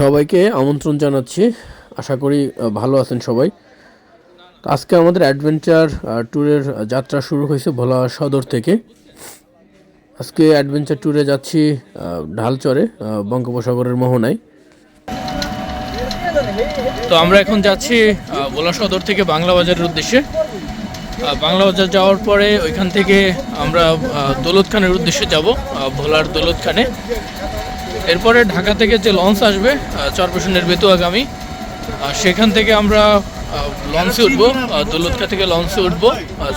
সবাইকে আমন্ত্রণ জানাচ্ছি। আশা করি ভালো আছেন সবাই। আজকে আমাদের অ্যাডভেঞ্চার ট্যুরের যাত্রা শুরু হয়েছে ভোলা সদর থেকে। আজকে অ্যাডভেঞ্চার ট্যুরে যাচ্ছি ঢালচরে বঙ্গোপসাগরের মোহনায়। তো আমরা এখন যাচ্ছি ভোলা সদর থেকে বাংলা বাজারের উদ্দেশ্যে। বাংলা বাজার যাওয়ার পরে ওইখান থেকে আমরা দৌলত খানের উদ্দেশ্যে যাব ভোলার দৌলত খানে এরপরে ঢাকা থেকে যে লঞ্চ আসবে চরপেশনের বেতুয়াগামী সেখান থেকে আমরা লঞ্চে উঠবো আহ, দৌলতখা থেকে লঞ্চে উঠবো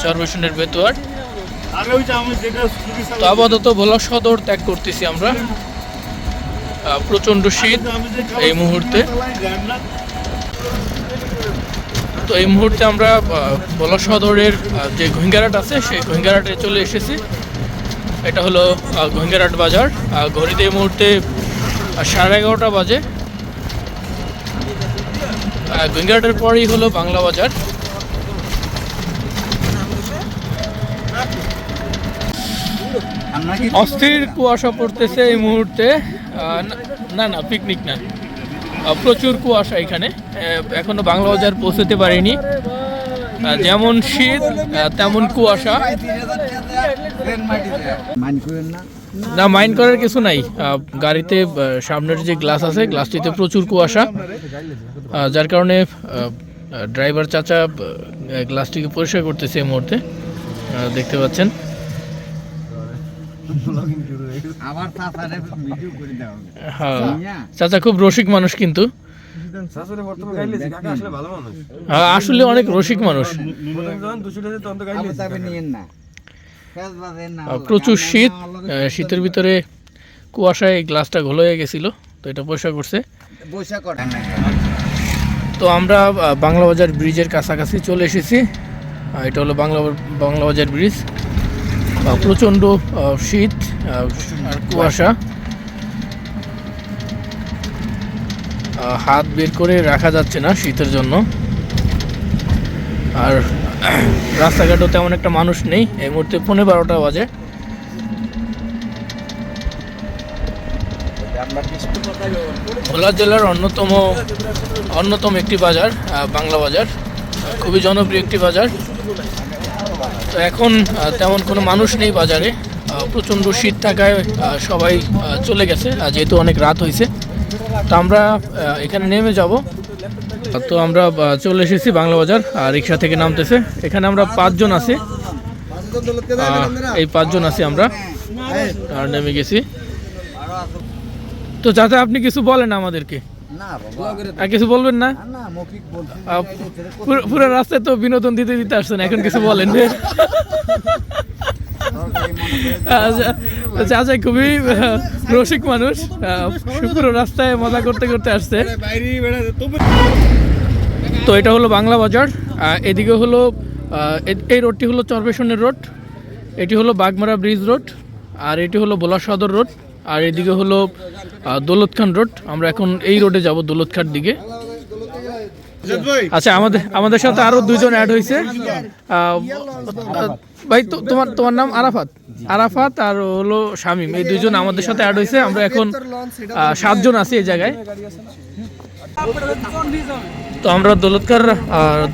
চরপেশনের বেতুয়ার। তো আপাতত ভোলা সদর ত্যাগ করতেছি আমরা। প্রচণ্ড শীত এই মুহূর্তে। তো এই মুহূর্তে আমরা ভোলা সদরের যে ঘুঙ্গারাট আছে সেই ঘুঙ্গারাটে চলে এসেছি। এটা হলো আহ, ঘুঙ্গারাট বাজার। ঘড়িতে এই মুহূর্তে সাড়ে এগারোটা বাজে। আহ, ঘুঙ্গারাটের পরেই হলো বাংলা বাজার। অস্থির কুয়াশা পড়তেছে এই মুহূর্তে। না- না পিকনিক না। প্রচুর কুয়াশা এখানে। এখনও বাংলা বাজার পৌঁছতে পারিনি। যেমন শীত তেমন কুয়াশা। না মাইন্ড করার কিছু নাই। গাড়িতে সামনের যে গ্লাস আছে গ্লাসটিতে প্রচুর কুয়াশা। যার কারণে ড্রাইভার চাচা গ্লাসটিকে পরিষ্কার করতেছে এই মুহূর্তে। দেখতে পাচ্ছেন। হ্যাঁ চাচা খুব রসিক মানুষ কিন্তু। আসলে অনেক রসিক মানুষ। মনে প্রচুর শীত শীতের ভিতরে কুয়াশায় গ্লাসটা ঘোল হয়ে গেছিল তো এটা পরিষ্কার করছে। বৈশা তো আমরা বাংলা বাজার ব্রিজের কাছাকাছি চলে এসেছি। এটা হলো বাংলা বাংলা বাজার ব্রিজ। প্রচণ্ড শীত আর কুয়াশা। হাত বের করে রাখা যাচ্ছে না শীতের জন্য। আর রাস্তাঘাটও তেমন একটা মানুষ নেই। এই মুহূর্তে পনেরো বারোটা বাজে। ভোলা জেলার অন্যতম অন্যতম একটি বাজার বাংলা বাজার। খুবই জনপ্রিয় একটি বাজার। তো এখন তেমন কোনো মানুষ নেই বাজারে। প্রচণ্ড শীত থাকায় সবাই চলে গেছে। যেহেতু অনেক রাত হয়েছে তো আমরা এখানে নেমে যাব। তো আমরা চলে এসেছি বাংলা বাজার আর রিক্সা থেকে নামতেছে। এখানে আমরা পাঁচজন আছি। এই পাঁচজন আছি আমরা। আর নেমে গেছি। তো যাতে আপনি কিছু বলেন আমাদেরকে? আর কিছু বলবেন না? পুরো- রাস্তায় তো বিনোদন দিতে দিতে আসছেন এখন কিছু বলেন চাচা খুবই রসিক মানুষ পুরো রাস্তায় মজা করতে করতে আসছে। তো এটা হলো বাংলা বাজার এদিকে হলো এই রোডটি হলো চরবেশনের রোড এটি হলো বাগমারা ব্রিজ রোড আর এটি হলো বোলা সদর রোড আর এদিকে হলো আহ, দৌলত খান রোড। আমরা এখন এই রোডে যাব দৌলত খান দিকে আচ্ছা আমাদের আমাদের সাথে আরও দুইজন অ্যাড হয়েছে ভাই তো তোমার তোমার নাম আরাফাত? আরাফাত আর হলো শামিম। এই দুইজন আমাদের সাথে অ্যাড হয়েছে। আমরা এখন সাতজন আছি এই জায়গায়। তো আমরা দৌলতকার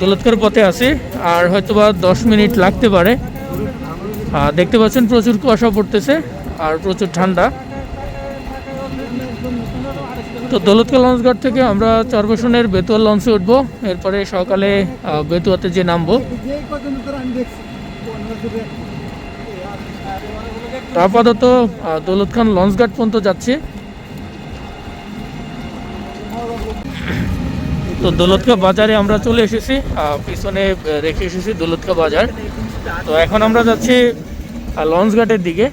দৌলতকার পথে আছি। আর হয়তোবা দশ মিনিট লাগতে পারে। আহ, দেখতে পাচ্ছেন প্রচুর কুয়াশা পড়তেছে আর প্রচুর ঠান্ডা। তো দৌলতকা লঞ্চঘাট থেকে আমরা চরবেশনের বেতুয়া লঞ্চে উঠবো। এরপরে সকালে আহ, বেতুয়াতে যে নামবো। আপাতত দৌলত খান লঞ্চঘাট পর্যন্ত যাচ্ছি। তো দৌলতকা বাজারে আমরা চলে এসেছি পিছনে রেখে এসেছি দৌলতকা বাজার। তো এখন আমরা যাচ্ছি আহ, লঞ্চঘাটের দিকে।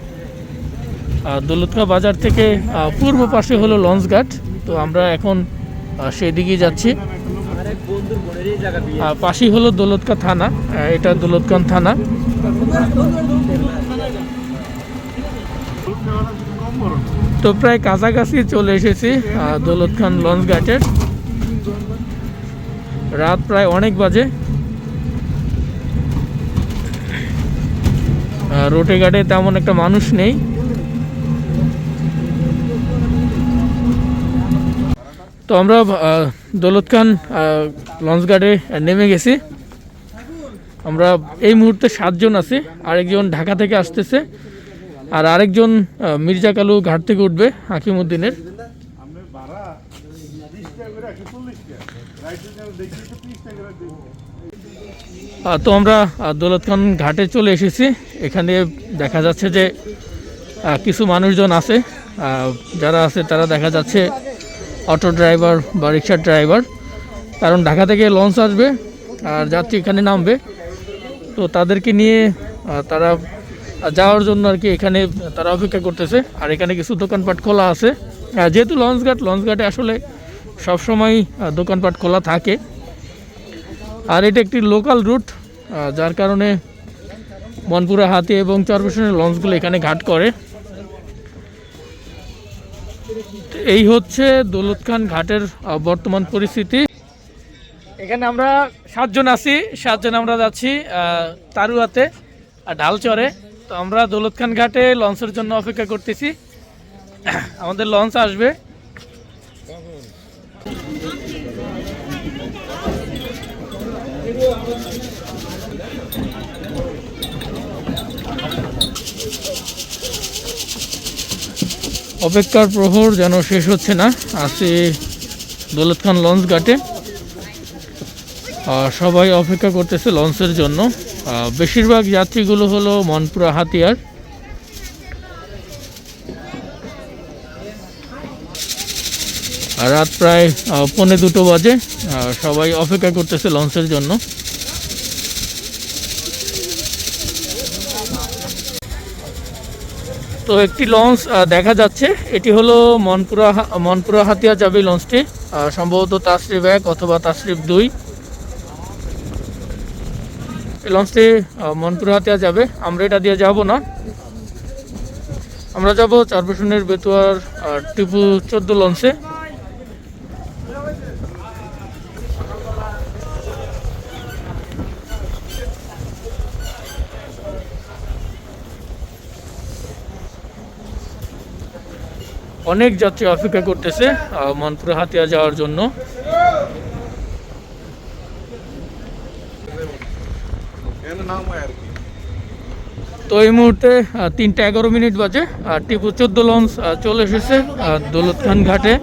দৌলতকা বাজার থেকে পূর্ব পাশে হলো লঞ্চ লঞ্চঘাট তো আমরা এখন সেই দিকেই যাচ্ছি। পাশেই হলো দৌলতকা থানা এটা দৌলতখান থানা। তো প্রায় কাছাকাছি চলে এসেছি দৌলত খান লঞ্চ ঘাটের। রাত প্রায় অনেক বাজে। রোটে ঘাটে তেমন একটা মানুষ নেই। তো আমরা দৌলত খান লঞ্চ গার্ডে নেমে গেছি। আমরা এই মুহূর্তে সাতজন আছি। আরেকজন ঢাকা থেকে আসতেছে আর আরেকজন মির্জা কালু ঘাট থেকে উঠবে হাকিমুদ্দিনের তো আমরা দৌলত খান ঘাটে চলে এসেছি। এখানে দেখা যাচ্ছে যে কিছু মানুষজন আছে। যারা আছে তারা দেখা যাচ্ছে অটো ড্রাইভার বা রিক্সার ড্রাইভার। কারণ ঢাকা থেকে লঞ্চ আসবে আর যাত্রী এখানে নামবে। তো তাদেরকে নিয়ে তারা যাওয়ার জন্য আর কি এখানে তারা অপেক্ষা করতেছে। আর এখানে কিছু দোকানপাট খোলা আছে। যেহেতু লঞ্চ ঘাট, লঞ্চ ঘাটে আসলে সবসময় দোকানপাট খোলা থাকে। আর এটা একটি লোকাল রুট যার কারণে মনপুরা, হাতি এবং চরপেশনের লঞ্চগুলো এখানে ঘাট করে। এই হচ্ছে দৌলত খান ঘাটের বর্তমান পরিস্থিতি। এখানে আমরা সাতজন আছি, সাতজন আমরা যাচ্ছি তারুয়াতে ঢালচরে। তো আমরা দৌলত খান ঘাটে লঞ্চের জন্য অপেক্ষা করতেছি। আমাদের লঞ্চ আসবে। অপেক্ষার প্রহর যেন শেষ হচ্ছে না। আছি দৌলত খান লঞ্চ ঘাটে। আহ, সবাই অপেক্ষা করতেছে লঞ্চের জন্য। বেশিরভাগ যাত্রীগুলো হলো মনপুরা হাতিয়ার। রাত প্রায় পৌনে দুটো বাজে। সবাই অপেক্ষা করতেছে লঞ্চের জন্য। তো একটি লঞ্চ দেখা যাচ্ছে। এটি হলো মনপুরা মনপুরা হাতিয়া যাবে লঞ্চটি। সম্ভবত তাসরিফ এক অথবা তাসরিফ দুই। এই লঞ্চটি মনপুর হাতিয়া যাবে। আমরা এটা দিয়ে যাব না। আমরা যাব চারপেশনের বেতুয়ার টিপু চোদ্দ লঞ্চে। অনেক যাত্রী অপেক্ষা করতেছে মনপুরা হাতিয়া যাওয়ার জন্য। তো এই মুহূর্তে তিনটা এগারো মিনিট বাজে আর টিপু চোদ্দ লঞ্চ চলে এসেছে দৌলত খান ঘাটে।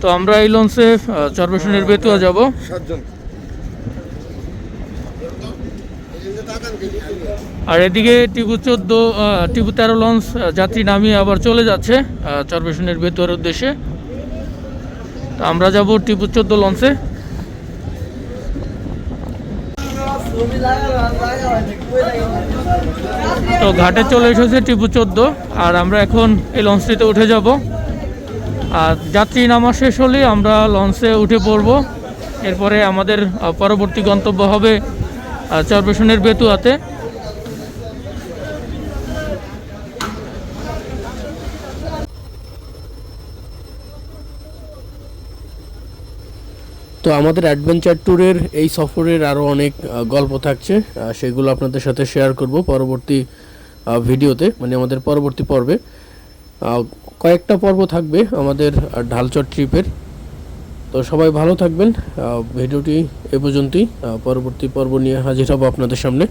তো আমরা এই লঞ্চে চরবেশনের বেতুয়া যাব। আর এদিকে টিপু চোদ্দ টিপু তেরো লঞ্চ যাত্রী নামিয়ে আবার চলে যাচ্ছে চরবেশনের বেতুয়ার উদ্দেশ্যে। আমরা যাব টিপু চোদ্দ লঞ্চে। তো ঘাটে চলে এসেছে টিপু চোদ্দ আর আমরা এখন এই লঞ্চটিতে উঠে যাব। আর যাত্রী নামা শেষ হলে আমরা লঞ্চে উঠে পড়ব। এরপরে আমাদের পরবর্তী গন্তব্য হবে আহ, চরপেশনের বেতুয়াতে। তো আমাদের অ্যাডভেঞ্চার ট্যুরের এই সফরের আরও অনেক গল্প থাকছে। সেগুলো আপনাদের সাথে শেয়ার করব পরবর্তী ভিডিওতে মানে আমাদের পরবর্তী পর্বে। কয়েকটা পর্ব থাকবে আমাদের ঢালচর ট্রিপের তো সবাই ভালো থাকবেন। ভিডিওটি এ পর্যন্তই। পরবর্তী পর্ব নিয়ে হাজির হব আপনাদের সামনে।